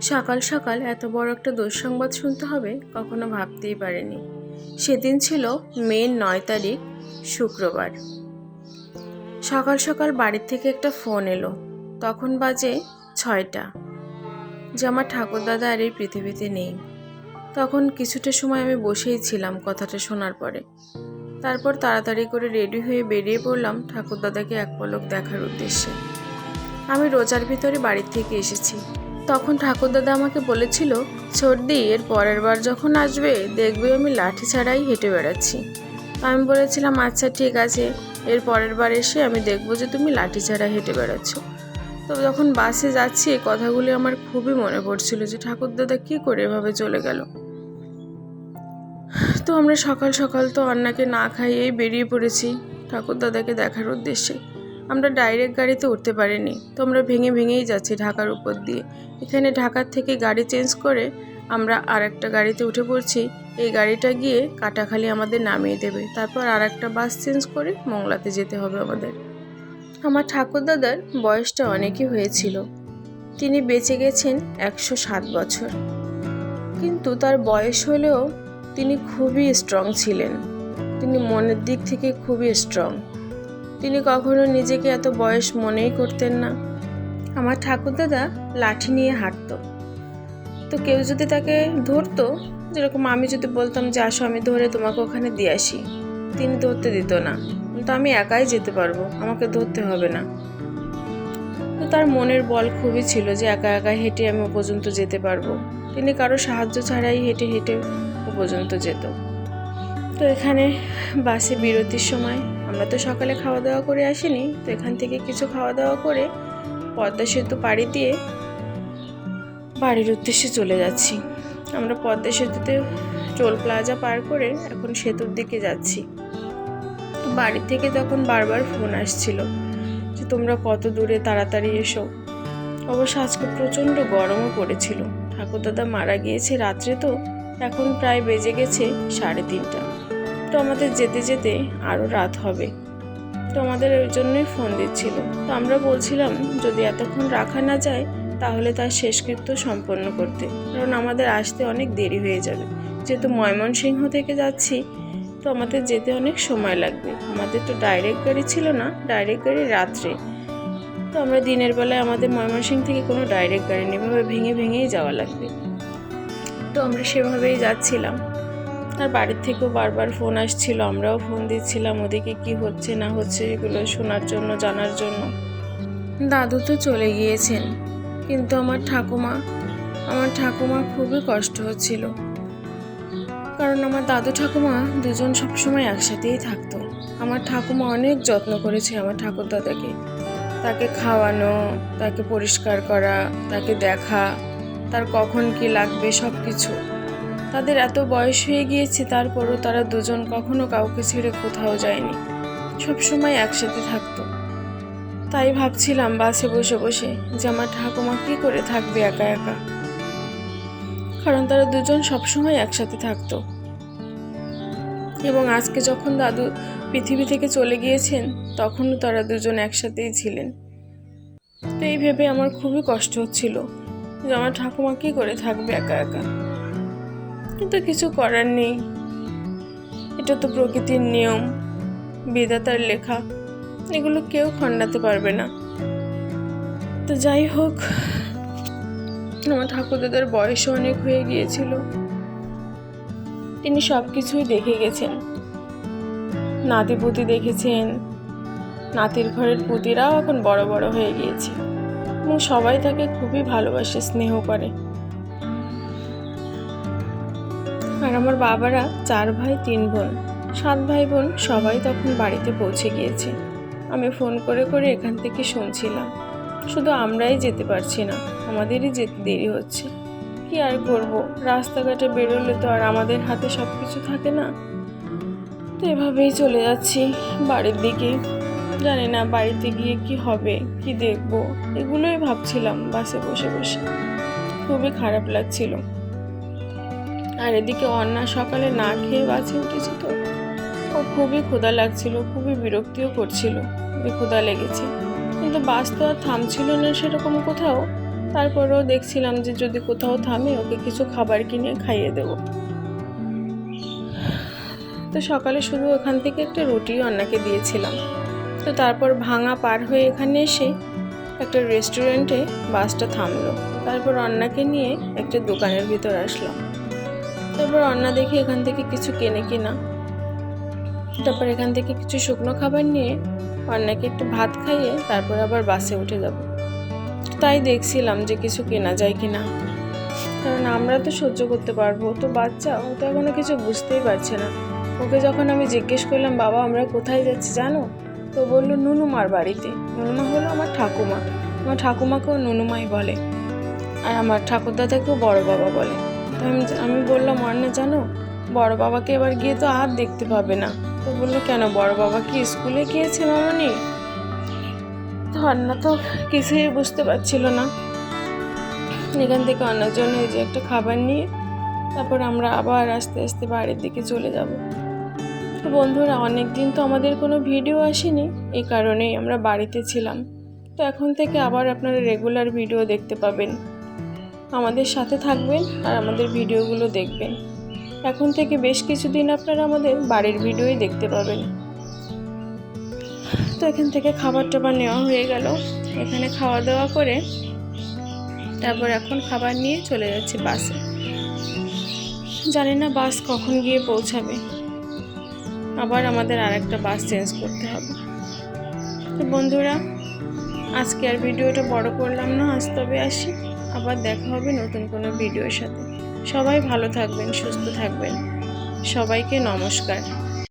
সকাল সকাল এত বড় একটা দুঃসংবাদ শুনতে হবে কখনো ভাবতেই পারিনি। সেদিন ছিল মে নয় তারিখ, শুক্রবার। সকাল সকাল বাড়ির থেকে একটা ফোন এলো। তখন বাজে ছয়টা। যে আমার ঠাকুরদাদা আর এই পৃথিবীতে নেই। তখন কিছুটা সময় আমি বসেই ছিলাম কথাটা শোনার পরে। তারপর তাড়াতাড়ি করে রেডি হয়ে বেরিয়ে পড়লাম ঠাকুরদাদাকে এক পলক দেখার উদ্দেশ্যে। আমি রোজার ভিতরে বাড়ির থেকে এসেছি। তখন ঠাকুরদাদা আমাকে বলেছিল সর্দি এর পরের বার যখন আসবে, দেখবে আমি লাঠি ছাড়াই হেঁটে বেড়াচ্ছি। আমি বলেছিলাম আচ্ছা ঠিক আছে, এর পরের বার এসে আমি দেখব যে তুমি লাঠি ছাড়া হেঁটে বেড়াচ্ছ। তো যখন বাসে যাচ্ছি, এই কথাগুলি আমার খুবই মনে পড়ছিল যে ঠাকুরদাদা কী করে এভাবে চলে গেল। তো আমরা সকাল সকাল তো অন্নাকে না খাইয়েই বেরিয়ে পড়েছি ঠাকুরদাদাকে দেখার উদ্দেশ্যে। আমরা ডাইরেক্ট গাড়িতে উঠতে পারিনি। তো আমরা ভেঙে ভেঙেই যাচ্ছি ঢাকার উপর দিয়ে। এখানে ঢাকার থেকে গাড়ি চেঞ্জ করে আমরা আর একটা গাড়িতে উঠে পড়ছি। এই গাড়িটা গিয়ে কাটাখালি আমাদের নামিয়ে দেবে। তারপর আর একটা বাস চেঞ্জ করে মংলাতে যেতে হবে আমাদের। আমার ঠাকুরদাদার বয়সটা অনেকই হয়েছিল। তিনি বেঁচে গেছেন একশো সাত বছর। কিন্তু তার বয়স হলেও তিনি খুবই স্ট্রং ছিলেন। তিনি মনের দিক থেকে খুবই স্ট্রং তিনি কখনো নিজেকে এত বয়স মনেই করতেন না। আমার ঠাকুরদাদা লাঠি নিয়ে হাঁটতো। তো কেউ যদি তাকে ধরতো, যেরকম আমি যদি বলতাম যে, আসো, আমি ধরে তোমাকে ওখানে দিয়ে আসি। তিনি ধরতে দিত না। তো আমি একাই যেতে পারব, আমাকে ধরতে হবে না। তো তার মনের বল খুবই ছিল যে, একা একা হেঁটে আমি ও পর্যন্ত যেতে পারব। তিনি কারও সাহায্য ছাড়াই হেঁটে হেঁটে ও পর্যন্ত যেত। তো এখানে বাসে বিরতির সময় আমরা তো সকালে খাওয়া দাওয়া করে আসিনি, তো এখান থেকে কিছু খাওয়া দাওয়া করে পদ্মা সেতু পাড়ি দিয়ে বাড়ির উদ্দেশ্যে চলে যাচ্ছি। আমরা পদ্মা সেতুতে টোল প্লাজা পার করে এখন সেতুর দিকে যাচ্ছি। বাড়ি থেকে তখন বারবার ফোন আসছিল যে তোমরা কত দূরে তাড়াতাড়ি এসো। অবশ্য আজকে প্রচণ্ড গরমও পড়েছিল। ঠাকুরদাদা মারা গিয়েছে রাত্রে তো, এখন প্রায় বেজে গেছে সাড়ে তিনটা। তো আমাদের যেতে যেতে আরও রাত হবে। তো আমাদের ওই জন্যই ফোন দিচ্ছিল। তো আমরা বলছিলাম, যদি এতক্ষণ রাখা না যায়, তাহলে তার শেষকৃত্য সম্পন্ন করতে। কারণ আমাদের আসতে অনেক দেরি হয়ে যাবে। যেহেতু ময়মনসিংহ থেকে যাচ্ছি, তো আমাদের যেতে অনেক সময় লাগবে। আমাদের তো ডাইরেক্ট গাড়ি ছিল না ডাইরেক্ট গাড়ি রাত্রে। তো আমরা দিনের বেলায় আমাদের ময়মনসিংহ থেকে কোনো ডাইরেক্ট গাড়ি নেই। ভেঙে ভেঙেই যাওয়া লাগবে। তো আমরা সেভাবেই যাচ্ছিলাম। আর বাড়ির থেকেও বারবার ফোন আসছিল, আমরাও ফোন দিচ্ছিলাম ওদিকে কি হচ্ছে, না হচ্ছে এগুলো শোনার জন্য, জানার জন্য। দাদু তো চলে গিয়েছেন, কিন্তু আমার ঠাকুমা আমার ঠাকুমা খুবই কষ্ট হচ্ছিল। কারণ আমার দাদু ঠাকুমা দুজন সবসময় একসাথেই থাকতো। আমার ঠাকুমা অনেক যত্ন করেছে আমার ঠাকুর দাদাকে। তাকে খাওয়ানো, তাকে পরিষ্কার করা, তাকে দেখা, তার কখন কি লাগবে সব কিছু তাদের এত বয়স হয়ে গিয়েছে, তারপরও তারা দুজন কখনো কাউকে ছেড়ে কোথাও যায়নি। সবসময় একসাথে থাকতো। তাই ভাবছিলাম বাসে বসে বসে যে আমার ঠাকুমা কী করে থাকবে একা একা। কারণ তারা দুজন সবসময় একসাথে থাকতো। এবং আজকে যখন দাদু পৃথিবী থেকে চলে গিয়েছেন, তখনও তারা দুজন একসাথেই ছিলেন। তো এই ভেবে আমার খুবই কষ্ট হচ্ছিল যে আমার ঠাকুমা কী করে থাকবে একা একা। কিন্তু কিছু করার নেই। এটা তো প্রকৃতির নিয়ম। বিধাতার লেখা। এগুলো কেউ খণ্ডাতে পারবে না। তো যাই হোক, আমার ঠাকুরদাদার বয়সও অনেক হয়ে গিয়েছিল। তিনি সব কিছুই দেখে গেছেন। নাতি পুতি দেখেছেন। নাতির ঘরের পুতিরাও এখন বড় বড় হয়ে গিয়েছে। এবং সবাই তাকে খুবই ভালোবাসে, স্নেহ করে। আমার বাবারা চার ভাই, তিন বোন। সাত ভাই বোন সবাই তখন বাড়িতে পৌঁছে গিয়েছে। আমি ফোন করে করে এখান থেকে শুনছিলাম। শুধু আমরাই যেতে পারছি না, আমাদেরই যেতে দেরি হচ্ছে। কি আর করব? রাস্তাঘাটে বেরোলে তো আর আমাদের হাতে সব কিছু থাকে না। তো এভাবেই চলে যাচ্ছি বাড়ির দিকে। জানি না বাড়িতে গিয়ে কি হবে, কি দেখব? এগুলোই ভাবছিলাম বাসে বসে বসে। খুবই খারাপ লাগছিল। আর এদিকে অন্না সকালে না খেয়ে বাসে উঠেছে তো? ও খুবই ক্ষুধা লাগছিল, খুবই বিরক্তিও করছিল যে ক্ষুধা লেগেছে। কিন্তু বাস তো আর থামছিল না সেরকম কোথাও। তারপরেও দেখছিলাম যে যদি কোথাও থামে, ওকে কিছু খাবার কিনে খাইয়ে দেবো। তো সকালে শুধু ওখান থেকে একটা রুটি অন্নাকে দিয়েছিলাম। তো তারপর ভাঙা পার হয়ে এখানে এসে একটা রেস্টুরেন্টে বাসটা থামলো। তারপর অন্নাকে নিয়ে একটা দোকানের ভিতর আসলাম। তারপর অন্না দেখি এখান থেকে কিছু কেনে কিনা। তারপর এখান থেকে কিছু শুকনো খাবার নিয়ে অন্নাকে একটু ভাত খাইয়ে তারপর আবার বাসে উঠে যাব। তাই দেখছিলাম যে কিছু কেনা যায় কিনা। কারণ আমরা তো সহ্য করতে পারব। তো বাচ্চা, ও তো এখনও কিছু বুঝতেই পারছে না। ওকে যখন আমি জিজ্ঞেস করলাম, বাবা, আমরা কোথায় যাচ্ছি জানো? তো বলল, নুনুমার বাড়িতে। নুনুমা হলো আমার ঠাকুমা। আমার ঠাকুমাকেও নুনুমাই বলে। আর আমার ঠাকুরদাদাকেও বড় বাবা বলে। তো আমি আমি বললাম অন্না জানো? বড় বাবাকে এবার গিয়ে তো আর দেখতে পাবে না। তো বলল, কেন? বড় বাবা কি স্কুলে গিয়েছে মামনি? তো অন্না তো কিছুই বুঝতে পারছিল না। এখান থেকে অন্যার জন্য এই যে একটা খাবার নিয়ে, তারপর আমরা আবার আস্তে আস্তে বাড়ির দিকে চলে যাব। তো বন্ধুরা অনেক দিন তো আমাদের কোনো ভিডিও আসেনি, এই কারণেই আমরা বাড়িতে ছিলাম। তো এখন থেকে আবার আপনারা রেগুলার ভিডিও দেখতে পাবেন। আমাদের সাথে থাকবেন আর আমাদের ভিডিওগুলো দেখবেন। এখন থেকে বেশ কিছুদিন আপনারা আমাদের বাড়ির ভিডিওই দেখতে পাবেন। তো এখান থেকে খাবার টাবার নেওয়া হয়ে গেল। এখানে খাওয়া দাওয়া করে তারপর এখন খাবার নিয়ে চলে যাচ্ছে বাসে। জানি না বাস কখন গিয়ে পৌঁছাবে। আবার আমাদের আর একটা বাস চেঞ্জ করতে হবে। তো বন্ধুরা, আজকে আর ভিডিওটা বড় করলাম না, আজ তবে আসি। আবার দেখা হবে নতুন কোনো ভিডিওর সাথে। সবাই ভালো থাকবেন সুস্থ থাকবেন। সবাইকে নমস্কার।